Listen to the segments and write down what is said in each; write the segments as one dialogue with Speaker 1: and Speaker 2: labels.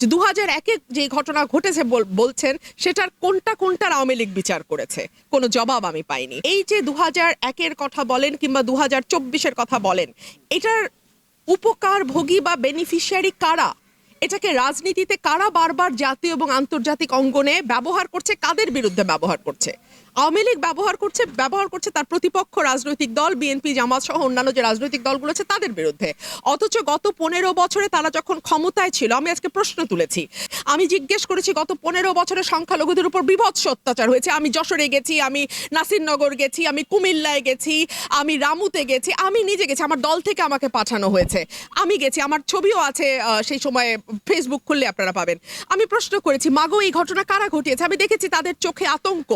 Speaker 1: যে দু হাজার একে যে ঘটনা ঘটেছে বলছেন, সেটার কোনটা কোনটার আওয়ামী লীগ বিচার করেছে? কোনো জবাব আমি পাইনি। এই যে দু হাজার একের কথা বলেন কিংবা দু হাজার চব্বিশের কথা বলেন, এটার উপকার ভোগী বা বেনিফিশিয়ারি কারা? এটাকে রাজনীতিতে কারা বারবার জাতীয় এবং আন্তর্জাতিক অঙ্গনে ব্যবহার করছে? কাদের বিরুদ্ধে ব্যবহার করছে? আওয়ামী লীগ ব্যবহার করছে ব্যবহার করছে তার প্রতিপক্ষ রাজনৈতিক দল বিএনপি জামাত সহ অন্যান্য যে রাজনৈতিক দলগুলো আছে তাদের বিরুদ্ধে। অথচ গত পনেরো বছরে তারা যখন ক্ষমতায় ছিল, আমি আজকে প্রশ্ন তুলেছি। আমি জিজ্ঞেস করেছি, গত পনেরো বছরে সংখ্যালঘুদের উপর বিভৎস অত্যাচার হয়েছে। আমি যশোরে গেছি, আমি নাসিরনগর গেছি, আমি কুমিল্লায় গেছি, আমি রামুতে গেছি, আমি নিজে গেছি, আমার দল থেকে আমাকে পাঠানো হয়েছে। আমি গেছি, আমার ছবিও আছে সেই সময় ফেসবুক খুললে আপনারা পাবেন। আমি প্রশ্ন করেছি, মাগো, এই ঘটনা কারা ঘটিয়েছে? আমি দেখেছি তাদের চোখে আতঙ্ক।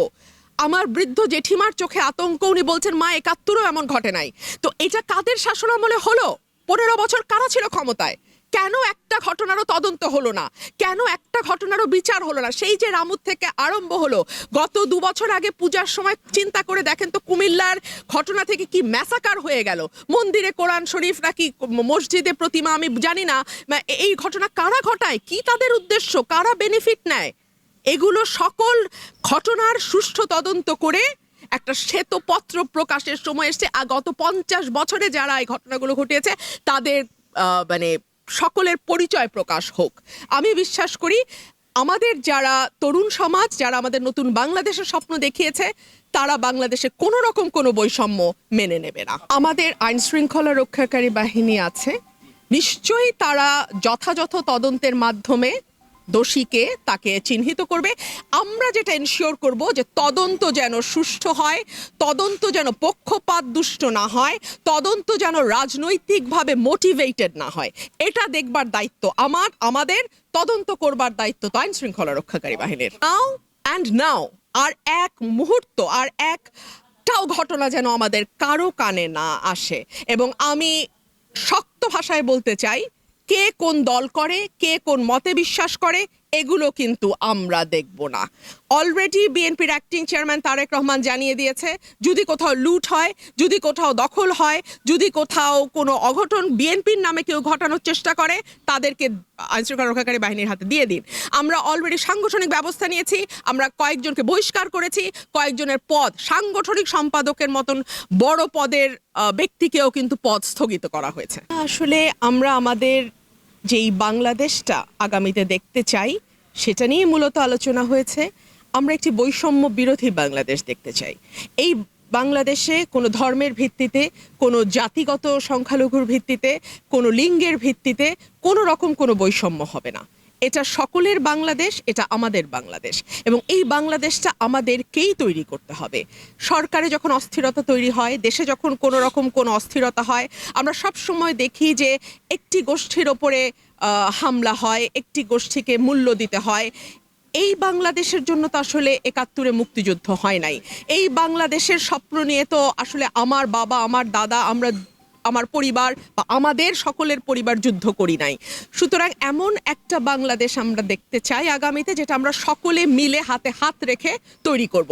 Speaker 1: আমার বৃদ্ধ জেঠিমার চোখে আতঙ্ক, উনি বলছেন, মা, একাত্তরও এমন ঘটে নাই। তো এটা কাদের শাসন আমলে হলো? পনেরো বছর কারা ছিল ক্ষমতায়? কেন একটা ঘটনারও তদন্ত হলো না? কেন একটা ঘটনারও বিচার হলো না? সেই যে রামুর থেকে আরম্ভ হলো, গত দু বছর আগে পূজার সময় চিন্তা করে দেখেন তো কুমিল্লার ঘটনা থেকে কি ম্যাসাকার হয়ে গেল? মন্দিরে কোরআন শরীফ নাকি মসজিদে প্রতিমা আমি জানি না। এই ঘটনা কারা ঘটায়? কি তাদের উদ্দেশ্য? কারা বেনিফিট নেয়? এগুলো সকল ঘটনার সুষ্ঠু তদন্ত করে একটা শ্বেতপত্র প্রকাশের সময় এসছে। আর গত পঞ্চাশ বছরে যারা এই ঘটনাগুলো ঘটিয়েছে, তাদের মানে সকলের পরিচয় প্রকাশ হোক। আমি বিশ্বাস করি, আমাদের যারা তরুণ সমাজ, যারা আমাদের নতুন বাংলাদেশের স্বপ্ন দেখিয়েছে, তারা বাংলাদেশে কোনো রকম কোনো বৈষম্য মেনে নেবে না। আমাদের আইন শৃঙ্খলা রক্ষাকারী বাহিনী আছে। নিশ্চয়ই তারা যথাযথ তদন্তের মাধ্যমে দোষীকে তাকে চিহ্নিত করবে। আমরা যেটা এনশিওর করব যে তদন্ত যেন সুষ্ঠু হয়, তদন্ত যেন পক্ষপাত দুষ্ট না হয়, তদন্ত যেন রাজনৈতিকভাবে মোটিভেটেড না হয়। এটা দেখবার দায়িত্ব আমার, আমাদের, তদন্ত করবার দায়িত্ব তো আইন শৃঙ্খলা রক্ষাকারী বাহিনীর। নাও অ্যান্ড নাও আর এক মুহূর্ত, আর একটাও ঘটনা যেন আমাদের কারও কানে না আসে। এবং আমি শক্ত ভাষায় বলতে চাই কে কোন দল করে কে কোন মতে বিশ্বাস করে এগুলো কিন্তু আমরা দেখব না। অলরেডি বিএনপির অ্যাক্টিং চেয়ারম্যান তারেক রহমান জানিয়ে দিয়েছে, যদি কোথাও লুট হয়, যদি কোথাও দখল হয়, যদি কোথাও কোনো অঘটন বিএনপির নামে কেউ ঘটানোর চেষ্টা করে, তাদেরকে আইনশৃঙ্খলা রক্ষাকারী বাহিনীর হাতে দিয়ে দিন। আমরা অলরেডি সাংগঠনিক ব্যবস্থা নিয়েছি, আমরা কয়েকজনকে বহিষ্কার করেছি, কয়েকজনের পদ, সাংগঠনিক সম্পাদকের মতন বড় পদের ব্যক্তিকেও কিন্তু পদ স্থগিত করা হয়েছে। আসলে আমরা আমাদের যেই বাংলাদেশটা আগামীতে দেখতে চাই, সেটা নিয়ে মূলত আলোচনা হয়েছে। আমরা একটি বৈষম্য বিরোধী বাংলাদেশ দেখতে চাই। এই বাংলাদেশে কোনো ধর্মের ভিত্তিতে, কোনো জাতিগত সংখ্যালঘুর ভিত্তিতে, কোনো লিঙ্গের ভিত্তিতে কোনো রকম কোনো বৈষম্য হবে না। এটা সকলের বাংলাদেশ, এটা আমাদের বাংলাদেশ। এবং এই বাংলাদেশটা আমাদেরকেই তৈরি করতে হবে। সরকারে যখন অস্থিরতা তৈরি হয়, দেশে যখন কোনো রকম কোনো অস্থিরতা হয়, আমরা সব সময় দেখি যে একটি গোষ্ঠীর ওপরে হামলা হয়, একটি গোষ্ঠীকে মূল্য দিতে হয়। এই বাংলাদেশের জন্য তো আসলে একাত্তরে মুক্তিযুদ্ধ হয় নাই। এই বাংলাদেশের স্বপ্ন নিয়ে তো আসলে আমার বাবা, আমার দাদা, আমরা আমার পরিবার বা আমাদের সকলের পরিবার যুদ্ধ করি নাই। সুতরাং এমন একটা বাংলাদেশ আমরা দেখতে চাই আগামীতে যেটা আমরা সকলে মিলে হাতে হাত রেখে তৈরি করব।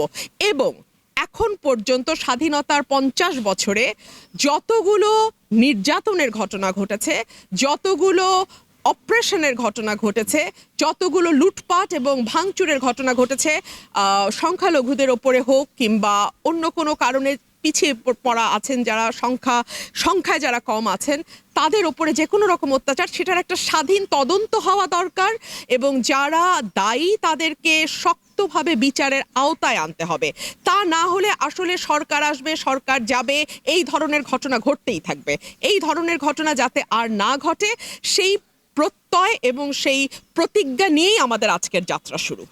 Speaker 1: এবং এখন পর্যন্ত স্বাধীনতার পঞ্চাশ বছরে যতগুলো নির্যাতনের ঘটনা ঘটেছে, যতগুলো অপারেশনের ঘটনা ঘটেছে, যতগুলো লুটপাট এবং ভাঙচুরের ঘটনা ঘটেছে সংখ্যালঘুদের ওপরে হোক কিংবা অন্য কোনো কারণে পিছিয়ে পড়া আছেন, যারা সংখ্যা, সংখ্যায় যারা কম আছেন, তাদের ওপরে যে কোনো রকম অত্যাচার, সেটার একটা স্বাধীন তদন্ত হওয়া দরকার এবং যারা দায়ী তাদেরকে শক্তভাবে বিচারের আওতায় আনতে হবে। তা না হলে আসলে সরকার আসবে, সরকার যাবে, এই ধরনের ঘটনা ঘটতেই থাকবে। এই ধরনের ঘটনা যাতে আর না ঘটে, সেই প্রত্যয় এবং সেই প্রতিজ্ঞা নিয়েই আমাদের আজকের যাত্রা শুরু।